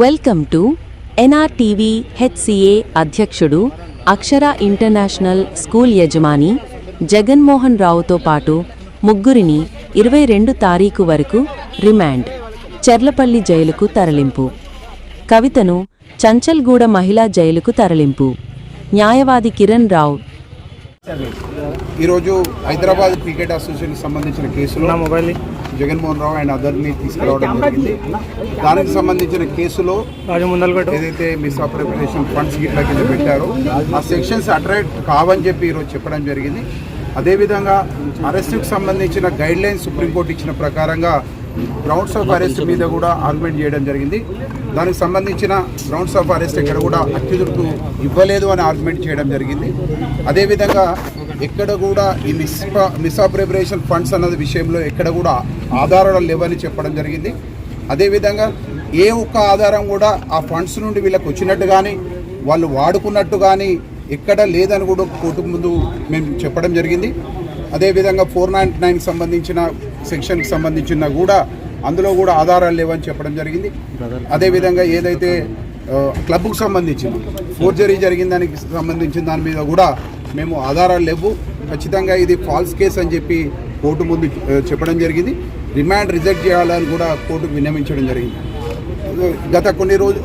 Welcome to NRTV HCA అధ్యక్షుడు అక్షర international school యజమాని జగన్మోహన్ రావుతో పాటు ముగ్గురిని ఇరవై రెండు తారీఖు వరకు రిమాండ్. చెర్లపల్లి జైలుకు తరలింపు. కవితను చంచల్గూడ మహిళా జైలుకు తరలింపు. న్యాయవాది కిరణ్ రావు. ఈరోజు హైదరాబాద్ క్రికెట్ అసోసియేషన్కి సంబంధించిన కేసులో నా మొబైల్ జగన్మోహన్ రావు అండ్ అదర్ని తీసుకురావడం జరిగింది. దానికి సంబంధించిన కేసులో ఏదైతే మిస్అప్రోప్రియేషన్ ఫండ్స్ గిట్ల కింద పెట్టారో ఆ సెక్షన్స్ అట్రాక్ట్ కావని చెప్పి ఈరోజు చెప్పడం జరిగింది. అదేవిధంగా అరెస్ట్కి సంబంధించిన గైడ్ లైన్స్ సుప్రీంకోర్టు ఇచ్చిన ప్రకారంగా గ్రౌండ్స్ ఆఫ్ అరెస్ట్ మీద కూడా ఆర్గ్యుమెంట్ చేయడం జరిగింది. దానికి సంబంధించిన గ్రౌండ్స్ ఆఫ్ అరెస్ట్ ఎక్కడ కూడా అక్యూజుడ్కు ఇవ్వలేదు అని ఆర్గ్యుమెంట్ చేయడం జరిగింది. అదేవిధంగా ఎక్కడ కూడా ఈ మిస్ మిస్అప్రిపరేషన్ ఫండ్స్ అన్నది విషయంలో ఎక్కడ కూడా ఆధారాలు లేవని చెప్పడం జరిగింది. అదేవిధంగా ఏ ఒక్క ఆధారం కూడా ఆ ఫండ్స్ నుండి వీళ్ళకి వచ్చినట్టు కానీ వాళ్ళు వాడుకున్నట్టు కానీ ఎక్కడ లేదని కూడా కోర్టు ముందు మేము చెప్పడం జరిగింది. అదేవిధంగా ఫోర్ నైన్ నైన్కి సంబంధించిన సెక్షన్కి సంబంధించిన కూడా అందులో కూడా ఆధారాలు లేవని చెప్పడం జరిగింది. అదేవిధంగా ఏదైతే క్లబ్కు సంబంధించింది ఫోర్జరీ జరిగిన దానికి సంబంధించిన దాని మీద కూడా మేము ఆధారాలు లేవు. ఖచ్చితంగా ఇది ఫాల్స్ కేసు అని చెప్పి కోర్టు ముందు చెప్పడం జరిగింది. రిమాండ్ రిజెక్ట్ చేయాలని కూడా కోర్టుకు విన్నవించడం జరిగింది. గత కొన్ని రోజు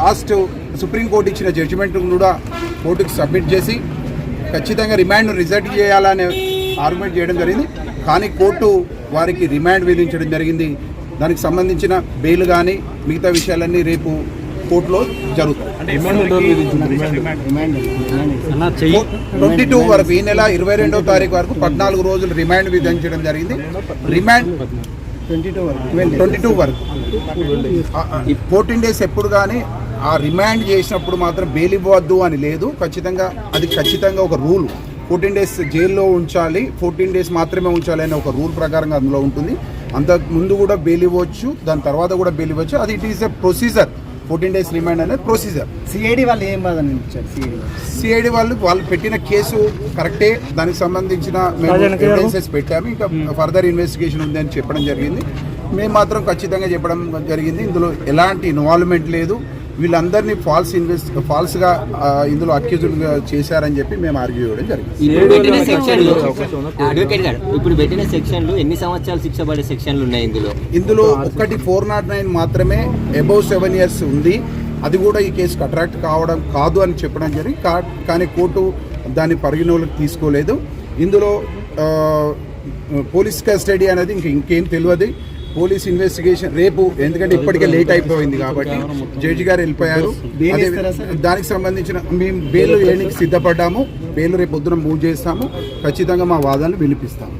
లాస్ట్ సుప్రీంకోర్టు ఇచ్చిన జడ్జిమెంట్ కూడా కోర్టుకు సబ్మిట్ చేసి ఖచ్చితంగా రిమాండ్ రిజెక్ట్ చేయాలని ఆర్గ్యుమెంట్ చేయడం జరిగింది. కానీ కోర్టు వారికి రిమాండ్ విధించడం జరిగింది. దానికి సంబంధించిన బెయిల్ కానీ మిగతా విషయాలన్నీ రేపు కోర్టులో జరుగుతాయి. ట్వంటీ టూ వరకు ఈ నెల ఇరవై రెండవ తారీఖు వరకు పద్నాలుగు రోజులు రిమాండ్ విధించడం జరిగింది. రిమాండ్ ట్వంటీ టూ వరకు. ఫోర్టీన్ డేస్ ఎప్పుడు కానీ ఆ రిమాండ్ చేసినప్పుడు మాత్రం బెయిల్ ఇవ్వద్దు అని లేదు. ఖచ్చితంగా అది ఖచ్చితంగా ఒక రూల్. ఫోర్టీన్ డేస్ జైల్లో ఉంచాలి. ఫోర్టీన్ డేస్ మాత్రమే ఉంచాలి అనే ఒక రూల్ ప్రకారంగా అందులో ఉంటుంది. అంతకు ముందు కూడా బెయిల్ ఇవ్వచ్చు దాని తర్వాత కూడా బెయిల్ ఇవ్వచ్చు అది it is a procedure fourteen days remand అనేది ప్రొసీజర్ సిఐడి వాళ్ళు ఏం బాధని ఇచ్చారు సిఐడి సిఐడి వాళ్ళు? వాళ్ళు పెట్టిన కేసు కరెక్టే దానికి సంబంధించిన మేము. ఎవిడెన్సెస్ పెట్టాము. ఇంకా ఫర్దర్ ఇన్వెస్టిగేషన్ ఉంది అని చెప్పడం జరిగింది. మేము మాత్రం ఖచ్చితంగా చెప్పడం జరిగింది. ఇందులో ఎలాంటి ఇన్వాల్వ్మెంట్ లేదు. వీళ్ళందరినీ ఫాల్స్ ఇన్వెస్ట్ ఫాల్స్గా ఇందులో అక్యూజ్డ్గా చేశారని చెప్పి మేము ఆర్గ్యూ చేయడం జరిగింది. ఇప్పుడు పెట్టిన సెక్షన్లు ఎన్ని సంవత్సరాలు శిక్ష పడే సెక్షన్లు ఉన్నాయి ఇందులో? ఇందులో ఒకటి ఫోర్ నాట్ నైన్ మాత్రమే అబౌవ్ సెవెన్ ఇయర్స్ ఉంది. అది కూడా ఈ కేసుకు అట్రాక్ట్ కావడం కాదు అని చెప్పడం జరిగింది. కా కానీ కోర్టు దాన్ని పరిగణలోకి తీసుకోలేదు. ఇందులో పోలీస్ కస్టడీ అనేది ఇంక ఇంకేం తెలియదు. పోలీస్ ఇన్వెస్టిగేషన్ రేపు ఎందుకంటే ఇప్పటికే లేట్ అయిపోయింది కాబట్టి జడ్జి గారు వెళ్ళిపోయారు? దానికి సంబంధించిన మేము బెయిల్ వేయడానికి సిద్ధపడ్డాము. బెయిల్ రేపు పొద్దున మూవ్ చేస్తాము. ఖచ్చితంగా మా వాదనలు వినిపిస్తాము.